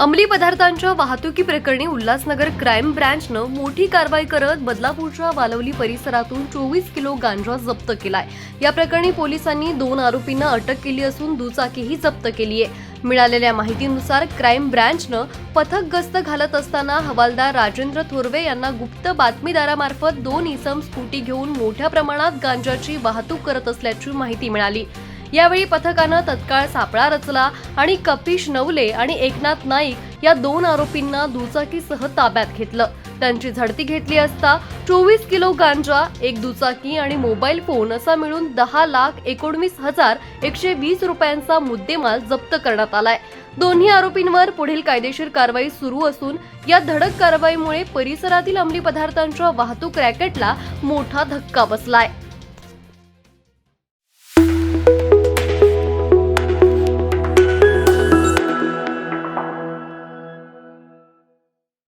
अंमली पदार्थांच्या वाहतुकी प्रकरणी उल्हासनगर क्राईम ब्रँचनं मोठी कारवाई करत बदलापूरच्या वालवली परिसरातून चोवीस किलो गांजा जप्त केलाय. या प्रकरणी पोलिसांनी दोन आरोपींना अटक केली असून दुचाकीही जप्त केली आहे मिळालेल्या माहितीनुसार क्राईम ब्रँचनं पथक गस्त घालत असताना हवालदार राजेंद्र थोरवे यांना गुप्त बातमीदारामार्फत दोन इसम स्कूटी घेऊन मोठ्या प्रमाणात गांजाची वाहतूक करत असल्याची माहिती मिळाली. यावेळी पथकानं तत्काळ सापळा रचला आणि कपिश नवले आणि एकनाथ नाईक या दोन आरोपींना दुचाकीसह ताब्यात घेतलं. त्यांची झडती घेतली असता चोवीस किलो गांजा एक दुचाकी आणि मोबाईल फोन असा मिळून दहा लाख एकोणवीस हजार एकशे वीस रुपयांचा मुद्देमाल जप्त करण्यात आलाय. दोन्ही आरोपींवर पुढील कायदेशीर कारवाई सुरू असून या धडक कारवाईमुळे परिसरातील अंमली पदार्थांच्या वाहतूक रॅकेटला मोठा धक्का बसलाय.